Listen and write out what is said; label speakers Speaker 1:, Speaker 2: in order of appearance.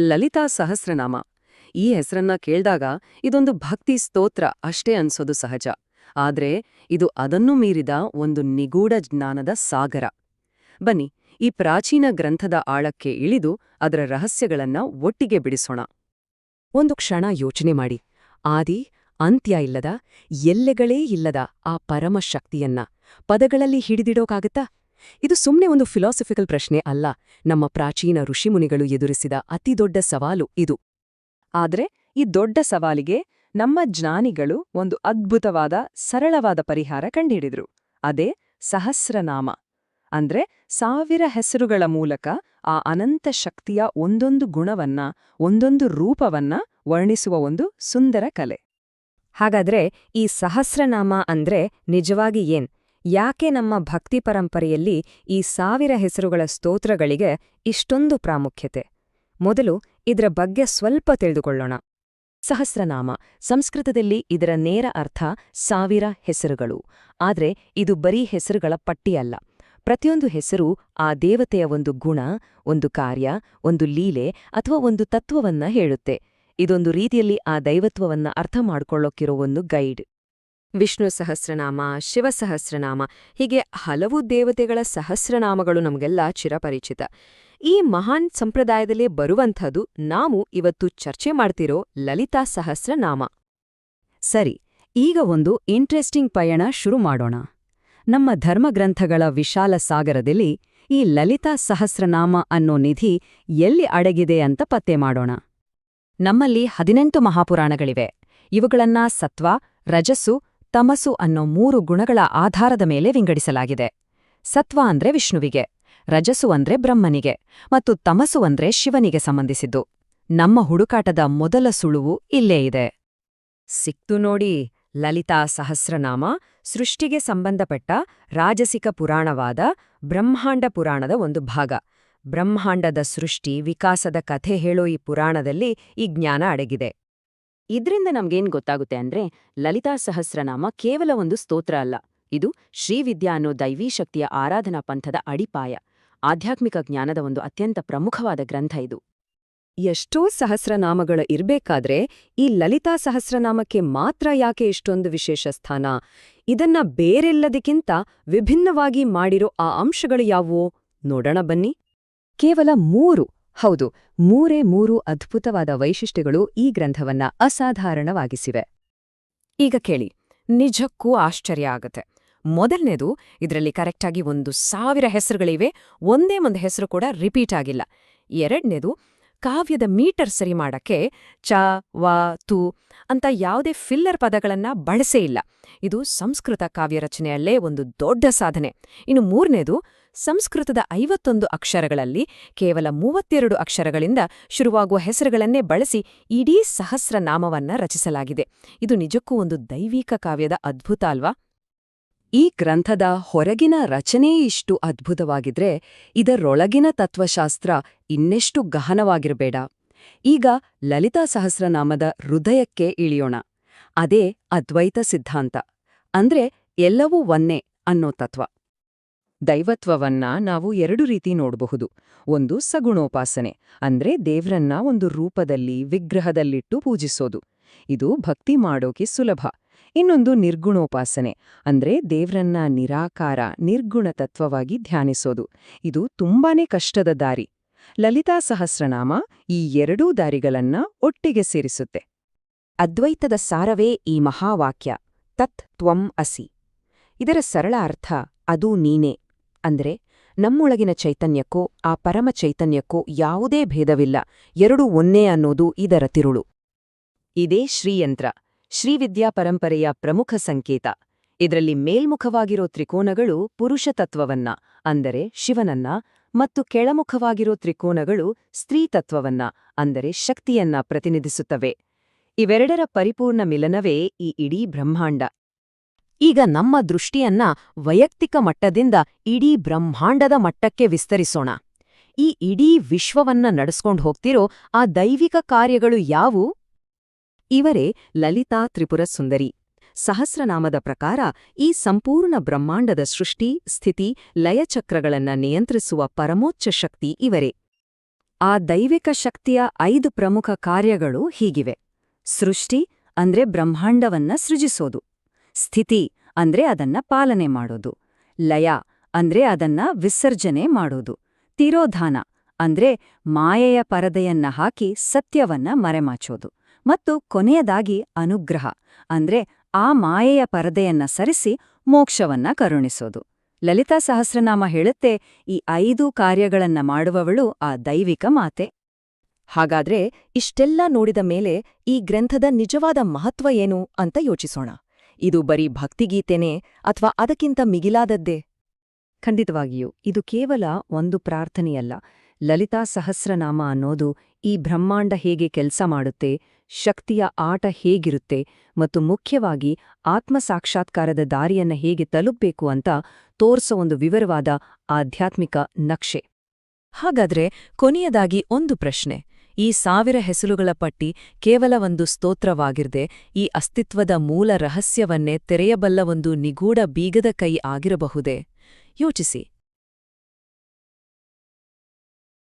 Speaker 1: ಲಲಿತಾ ಸಹಸ್ರನಾಮ. ಈ ಹೆಸರನ್ನ ಕೇಳ್ದಾಗ ಇದೊಂದು ಭಕ್ತಿ ಸ್ತೋತ್ರ ಅಷ್ಟೇ ಅನ್ಸೋದು ಸಹಜ. ಆದ್ರೆ ಇದು ಅದನ್ನು ಮೀರಿದ ಒಂದು ನಿಗೂಢ ಜ್ಞಾನದ ಸಾಗರ. ಬನ್ನಿ, ಈ ಪ್ರಾಚೀನ ಗ್ರಂಥದ ಆಳಕ್ಕೆ ಇಳಿದು ಅದರ ರಹಸ್ಯಗಳನ್ನ ಒಟ್ಟಿಗೆ ಬಿಡಿಸೋಣ. ಒಂದು ಕ್ಷಣ ಯೋಚನೆ ಮಾಡಿ. ಆದಿ, ಅಂತ್ಯ ಇಲ್ಲದ, ಎಲ್ಲೆಗಳೇ ಇಲ್ಲದ ಆ ಪರಮಶಕ್ತಿಯನ್ನ ಪದಗಳಲ್ಲಿ ಹಿಡಿದಿಡೋಕಾಗತ್ತಾ? ಇದು ಸುಮ್ಮನೆ ಒಂದು ಫಿಲಾಸಫಿಕಲ್ ಪ್ರಶ್ನೆ ಅಲ್ಲ. ನಮ್ಮ ಪ್ರಾಚೀನ ಋಷಿಮುನಿಗಳು ಎದುರಿಸಿದ ಅತಿದೊಡ್ಡ ಸವಾಲು ಇದು. ಆದರೆ ಈ ದೊಡ್ಡ ಸವಾಲಿಗೆ ನಮ್ಮ ಜ್ಞಾನಿಗಳು ಒಂದು ಅದ್ಭುತವಾದ, ಸರಳವಾದ ಪರಿಹಾರ ಕಂಡುಹಿಡಿದ್ರು. ಅದೇ ಸಹಸ್ರನಾಮ. ಅಂದ್ರೆ ಸಾವಿರ ಹೆಸರುಗಳ ಮೂಲಕ ಆ ಅನಂತ ಶಕ್ತಿಯ ಒಂದೊಂದು ಗುಣವನ್ನ, ಒಂದೊಂದು ರೂಪವನ್ನ ವರ್ಣಿಸುವ ಒಂದು ಸುಂದರ ಕಲೆ.
Speaker 2: ಹಾಗಾದ್ರೆ ಈ ಸಹಸ್ರನಾಮ ಅಂದ್ರೆ ನಿಜವಾಗಿ ಏನ್? ಯಾಕೆ ನಮ್ಮ ಭಕ್ತಿ ಪರಂಪರೆಯಲ್ಲಿ ಈ ಸಾವಿರ ಹೆಸರುಗಳ ಸ್ತೋತ್ರಗಳಿಗೆ ಇಷ್ಟೊಂದು ಪ್ರಾಮುಖ್ಯತೆ? ಮೊದಲು ಇದರ ಬಗ್ಗೆ ಸ್ವಲ್ಪ ತಿಳಿದುಕೊಳ್ಳೋಣ.
Speaker 1: ಸಹಸ್ರನಾಮ, ಸಂಸ್ಕೃತದಲ್ಲಿ ಇದರ ನೇರ ಅರ್ಥ ಸಾವಿರ ಹೆಸರುಗಳು. ಆದರೆ ಇದು ಬರೀ ಹೆಸರುಗಳ ಪಟ್ಟಿಯಲ್ಲ. ಪ್ರತಿಯೊಂದು ಹೆಸರು ಆ ದೇವತೆಯ ಒಂದು ಗುಣ, ಒಂದು ಕಾರ್ಯ, ಒಂದು ಲೀಲೆ ಅಥವಾ ಒಂದು ತತ್ವವನ್ನ ಹೇಳುತ್ತೆ. ಇದೊಂದು ರೀತಿಯಲ್ಲಿ ಆ ದೈವತ್ವವನ್ನ ಅರ್ಥ ಮಾಡ್ಕೊಳ್ಳೋಕಿರೋ ಒಂದು ಗೈಡ್.
Speaker 2: ವಿಷ್ಣು ಸಹಸ್ರನಾಮ ಶಿವಸಹಸ್ರನಾಮ ಹೀಗೆ ಹಲವು ದೇವತೆಗಳ ಸಹಸ್ರನಾಮಗಳು ನಮಗೆಲ್ಲ ಚಿರಪರಿಚಿತ. ಈ ಮಹಾನ್ ಸಂಪ್ರದಾಯದಲ್ಲಿ ಬರುವಂಥದ್ದು ನಾವು ಇವತ್ತು ಚರ್ಚೆ ಮಾಡ್ತಿರೋ ಲಲಿತಾ ಸಹಸ್ರನಾಮ.
Speaker 1: ಸರಿ, ಈಗ ಒಂದು ಇಂಟ್ರೆಸ್ಟಿಂಗ್ ಪಯಣ ಶುರು ಮಾಡೋಣ. ನಮ್ಮ ಧರ್ಮಗ್ರಂಥಗಳ ವಿಶಾಲ ಸಾಗರದಲ್ಲಿ ಈ ಲಲಿತಾ ಸಹಸ್ರನಾಮ ಅನ್ನೋ ನಿಧಿ ಎಲ್ಲಿ ಅಡಗಿದೆ ಅಂತ ಪತ್ತೆ ಮಾಡೋಣ. ನಮ್ಮಲ್ಲಿ ಹದಿನೆಂಟು ಮಹಾಪುರಾಣಗಳಿವೆ. ಇವುಗಳನ್ನ ಸತ್ವ, ರಜಸ್ಸು ತಮಸು ಅನ್ನೋ ಮೂರು ಗುಣಗಳ ಆಧಾರದ ಮೇಲೆ ವಿಂಗಡಿಸಲಾಗಿದೆ. ಸತ್ವ ಅಂದ್ರೆ ವಿಷ್ಣುವಿಗೆ ರಜಸು ಅಂದ್ರೆ ಬ್ರಹ್ಮನಿಗೆ, ಮತ್ತು ತಮಸು ಅಂದ್ರೆ ಶಿವನಿಗೆ ಸಂಬಂಧಿಸಿದ್ದು. ನಮ್ಮ ಹುಡುಕಾಟದ ಮೊದಲ ಸುಳುವು ಇಲ್ಲೇ ಇದೆ.
Speaker 2: ಸಿಕ್ತು ನೋಡಿ, ಲಲಿತಾ ಸಹಸ್ರನಾಮ, ಸೃಷ್ಟಿಗೆ ಸಂಬಂಧಪಟ್ಟ ರಾಜಸಿಕ ಪುರಾಣವಾದ ಬ್ರಹ್ಮಾಂಡ ಪುರಾಣದ ಒಂದು ಭಾಗ. ಬ್ರಹ್ಮಾಂಡದ ಸೃಷ್ಟಿ, ವಿಕಾಸದ ಕಥೆ ಹೇಳೋ ಈ ಪುರಾಣದಲ್ಲಿ ಈ ಜ್ಞಾನ ಅಡಗಿದೆ.
Speaker 1: ಇದ್ರಿಂದ ನಮ್ಗೇನ್ ಗೊತ್ತಾಗುತ್ತೆ ಅಂದ್ರೆ ಲಲಿತಾ ಸಹಸ್ರನಾಮ ಕೇವಲ ಒಂದು ಸ್ತೋತ್ರ ಅಲ್ಲ. ಇದು ಶ್ರೀವಿದ್ಯಾ ಅನ್ನೋ ದೈವೀ ಶಕ್ತಿಯ ಆರಾಧನಾ ಪಂಥದ ಅಡಿಪಾಯ. ಆಧ್ಯಾತ್ಮಿಕ ಜ್ಞಾನದ ಒಂದು ಅತ್ಯಂತ ಪ್ರಮುಖವಾದ ಗ್ರಂಥ ಇದು.
Speaker 2: ಎಷ್ಟೋ ಸಹಸ್ರನಾಮಗಳು ಇರ್ಬೇಕಾದ್ರೆ ಈ ಲಲಿತಾ ಸಹಸ್ರನಾಮಕ್ಕೆ ಮಾತ್ರ ಯಾಕೆ ಇಷ್ಟೊಂದು ವಿಶೇಷ ಸ್ಥಾನ? ಇದನ್ನ ಬೇರೆಲ್ಲದಕ್ಕಿಂತ ವಿಭಿನ್ನವಾಗಿ ಮಾಡಿರೋ ಆ ಅಂಶಗಳು ಯಾವುವು? ನೋಡೋಣ ಬನ್ನಿ. ಕೇವಲ ಮೂರು. ಹೌದು, ಮೂರೇ ಮೂರು ಅದ್ಭುತವಾದ ವೈಶಿಷ್ಟ್ಯಗಳು ಈ ಗ್ರಂಥವನ್ನ ಅಸಾಧಾರಣವಾಗಿಸಿವೆ. ಈಗ ಕೇಳಿ, ನಿಜಕ್ಕೂ ಆಶ್ಚರ್ಯ ಆಗತ್ತೆ. ಮೊದಲನೇದು, ಇದರಲ್ಲಿ ಕರೆಕ್ಟಾಗಿ ಒಂದು ಸಾವಿರ ಹೆಸರುಗಳಿವೆ, ಒಂದೇ ಒಂದು ಹೆಸರು ಕೂಡ ರಿಪೀಟ್ ಆಗಿಲ್ಲ. ಎರಡನೇದು ಕಾವ್ಯದ ಮೀಟರ್ ಸರಿ ಮಾಡಕ್ಕೆ ಚ, ವ, ತು ಅಂತ ಯಾವುದೇ ಫಿಲ್ಲರ್ ಪದಗಳನ್ನ ಬಳಸೇ ಇಲ್ಲ. ಇದು ಸಂಸ್ಕೃತ ಕಾವ್ಯ ರಚನೆಯಲ್ಲೇ ಒಂದು ದೊಡ್ಡ ಸಾಧನೆ. ಇನ್ನು ಮೂರನೇದು, ಸಂಸ್ಕೃತದ ಐವತ್ತೊಂದು ಅಕ್ಷರಗಳಲ್ಲಿ ಕೇವಲ ಮೂವತ್ತೆರಡು ಅಕ್ಷರಗಳಿಂದ ಶುರುವಾಗುವ ಹೆಸರುಗಳನ್ನೇ ಬಳಸಿ ಇಡೀ ಸಹಸ್ರನಾಮವನ್ನ ರಚಿಸಲಾಗಿದೆ. ಇದು ನಿಜಕ್ಕೂ ಒಂದು ದೈವಿಕ ಕಾವ್ಯದ ಅದ್ಭುತ ಅಲ್ವಾ?
Speaker 1: ಈ ಗ್ರಂಥದ ಹೊರಗಿನ ರಚನೆಯೇ ಇಷ್ಟು ಅದ್ಭುತವಾಗಿದ್ರೆ ಇದರೊಳಗಿನ ತತ್ವಶಾಸ್ತ್ರ ಇನ್ನೆಷ್ಟು ಗಹನವಾಗಿರಬೇಡ. ಈಗ ಲಲಿತಾ ಸಹಸ್ರನಾಮದ ಹೃದಯಕ್ಕೆ ಇಳಿಯೋಣ. ಅದೇ ಅದ್ವೈತ ಸಿದ್ಧಾಂತ. ಅಂದ್ರೆ ಎಲ್ಲವೂ ಒಂದೇ ಅನ್ನೋ ತತ್ವ. ದೈವತ್ವವನ್ನ ನಾವು ಎರಡು ರೀತಿ ನೋಡಬಹುದು. ಒಂದು ಸಗುಣೋಪಾಸನೆ, ಅಂದ್ರೆ ದೇವ್ರನ್ನ ಒಂದು ರೂಪದಲ್ಲಿ, ವಿಗ್ರಹದಲ್ಲಿಟ್ಟು ಪೂಜಿಸೋದು. ಇದು ಭಕ್ತಿ ಮಾಡೋಕೆ ಸುಲಭ. ಇನ್ನೊಂದು ನಿರ್ಗುಣೋಪಾಸನೆ, ಅಂದ್ರೆ ದೇವ್ರನ್ನ ನಿರಾಕಾರ, ನಿರ್ಗುಣ ತತ್ವವಾಗಿ ಧ್ಯಾನಿಸೋದು. ಇದು ತುಂಬಾನೇ ಕಷ್ಟದ ದಾರಿ. ಲಲಿತಾ ಸಹಸ್ರನಾಮ ಈ ಎರಡೂ ದಾರಿಗಳನ್ನ ಒಟ್ಟಿಗೆ ಸೇರಿಸುತ್ತೆ.
Speaker 2: ಅದ್ವೈತದ ಸಾರವೇ ಈ ಮಹಾವಾಕ್ಯ, ತತ್ ತ್ವಂ ಅಸಿ. ಇದರ ಸರಳ ಅರ್ಥ, ಅದು ನೀನೇ. ಅಂದ್ರೆ, ನಮ್ಮೊಳಗಿನ ಚೈತನ್ಯಕ್ಕೋ, ಆ ಪರಮ ಚೈತನ್ಯಕ್ಕೋ ಯಾವುದೇ ಭೇದವಿಲ್ಲ, ಎರಡೂ ಒನ್ನೇ ಅನ್ನೋದು ಇದರ ತಿರುಳು.
Speaker 1: ಇದೇ ಶ್ರೀಯಂತ್ರ, ಶ್ರೀವಿದ್ಯಾ ಪರಂಪರೆಯ ಪ್ರಮುಖ ಸಂಕೇತ. ಇದರಲ್ಲಿ ಮೇಲ್ಮುಖವಾಗಿರೋ ತ್ರಿಕೋನಗಳು ಪುರುಷ ತತ್ವವನ್ನ ಅಂದರೆ ಶಿವನನ್ನ ಮತ್ತು ಕೆಳಮುಖವಾಗಿರೋ ತ್ರಿಕೋನಗಳು ಸ್ತ್ರೀ ತತ್ವವನ್ನ ಅಂದರೆ ಶಕ್ತಿಯನ್ನ ಪ್ರತಿನಿಧಿಸುತ್ತವೆ. ಇವೆರಡರ ಪರಿಪೂರ್ಣ ಮಿಲನವೇ ಈ ಇಡೀ ಬ್ರಹ್ಮಾಂಡ. ಈಗ ನಮ್ಮ ದೃಷ್ಟಿಯನ್ನ ವೈಯಕ್ತಿಕ ಮಟ್ಟದಿಂದ ಇಡೀ ಬ್ರಹ್ಮಾಂಡದ ಮಟ್ಟಕ್ಕೆ ವಿಸ್ತರಿಸೋಣ. ಈ ಇಡೀ ವಿಶ್ವವನ್ನ ನಡೆಸ್ಕೊಂಡು ಹೋಗ್ತಿರೋ ಆ ದೈವಿಕ ಕಾರ್ಯಗಳು ಯಾವು? ಇವರೇ ಲಲಿತಾ ತ್ರಿಪುರ ಸುಂದರಿ ಸಹಸ್ರನಾಮದ ಪ್ರಕಾರ ಈ ಸಂಪೂರ್ಣ ಬ್ರಹ್ಮಾಂಡದ ಸೃಷ್ಟಿ, ಸ್ಥಿತಿ, ಲಯಚಕ್ರಗಳನ್ನ ನಿಯಂತ್ರಿಸುವ ಪರಮೋಚ್ಚ ಶಕ್ತಿ ಇವರೇ.
Speaker 2: ಆ ದೈವಿಕ ಶಕ್ತಿಯ ಐದು ಪ್ರಮುಖ ಕಾರ್ಯಗಳು ಹೀಗಿವೆ. ಸೃಷ್ಟಿ ಅಂದ್ರೆ ಬ್ರಹ್ಮಾಂಡವನ್ನ ಸೃಜಿಸೋದು. ಸ್ಥಿತಿ ಅಂದ್ರೆ ಅದನ್ನ ಪಾಲನೆ ಮಾಡೋದು. ಲಯ ಅಂದ್ರೆ ಅದನ್ನ ವಿಸರ್ಜನೆ ಮಾಡೋದು. ತಿರೋಧಾನ ಅಂದ್ರೆ ಮಾಯೆಯ ಪರದೆಯನ್ನ ಹಾಕಿ ಸತ್ಯವನ್ನ ಮರೆಮಾಚೋದು. ಮತ್ತು ಕೊನೆಯದಾಗಿ ಅನುಗ್ರಹ ಅಂದ್ರೆ ಆ ಮಾಯೆಯ ಪರದೆಯನ್ನ ಸರಿಸಿ ಮೋಕ್ಷವನ್ನ ಕರುಣಿಸೋದು. ಲಲಿತಾ ಸಹಸ್ರನಾಮ ಹೇಳುತ್ತೆ, ಈ ಐದು ಕಾರ್ಯಗಳನ್ನ ಮಾಡುವವಳು ಆ ದೈವಿಕ ಮಾತೆ. ಹಾಗಾದ್ರೆ ಇಷ್ಟೆಲ್ಲ ನೋಡಿದ ಮೇಲೆ ಈ ಗ್ರಂಥದ ನಿಜವಾದ ಮಹತ್ವ ಏನು ಅಂತ ಯೋಚಿಸೋಣ. ಇದು ಬರೀ ಭಕ್ತಿಗೀತೆನೇ ಅಥವಾ ಅದಕ್ಕಿಂತ ಮಿಗಿಲಾದದ್ದೇ? ಖಂಡಿತವಾಗಿಯೂ, ಇದು ಕೇವಲ ಒಂದು ಪ್ರಾರ್ಥನೆಯಲ್ಲ. ಲಲಿತಾ ಸಹಸ್ರನಾಮ ಅನ್ನೋದು ಈ ಬ್ರಹ್ಮಾಂಡ ಹೇಗೆ ಕೆಲಸ ಮಾಡುತ್ತೆ, ಶಕ್ತಿಯ ಆಟ ಹೇಗಿರುತ್ತೆ ಮತ್ತು ಮುಖ್ಯವಾಗಿ ಆತ್ಮಸಾಕ್ಷಾತ್ಕಾರದ ದಾರಿಯನ್ನ ಹೇಗೆ ತಲುಪಬೇಕು ಅಂತ ತೋರಿಸೋ ಒಂದು ವಿವರವಾದ ಆಧ್ಯಾತ್ಮಿಕ ನಕ್ಷೆ. ಹಾಗಾದ್ರೆ ಕೊನೆಯದಾಗಿ ಒಂದು ಪ್ರಶ್ನೆ. ಈ ಸಾವಿರ ಹೆಸರುಗಳ ಪಟ್ಟಿ ಕೇವಲ ಒಂದು ಸ್ತೋತ್ರವಾಗಿರ್ದೆ, ಈ ಅಸ್ತಿತ್ವದ ಮೂಲ ರಹಸ್ಯವನ್ನೇ ತೆರೆಯಬಲ್ಲ ಒಂದು ನಿಗೂಢ ಬೀಗದ ಕೈ ಆಗಿರಬಹುದೇ? ಯೋಚಿಸಿ.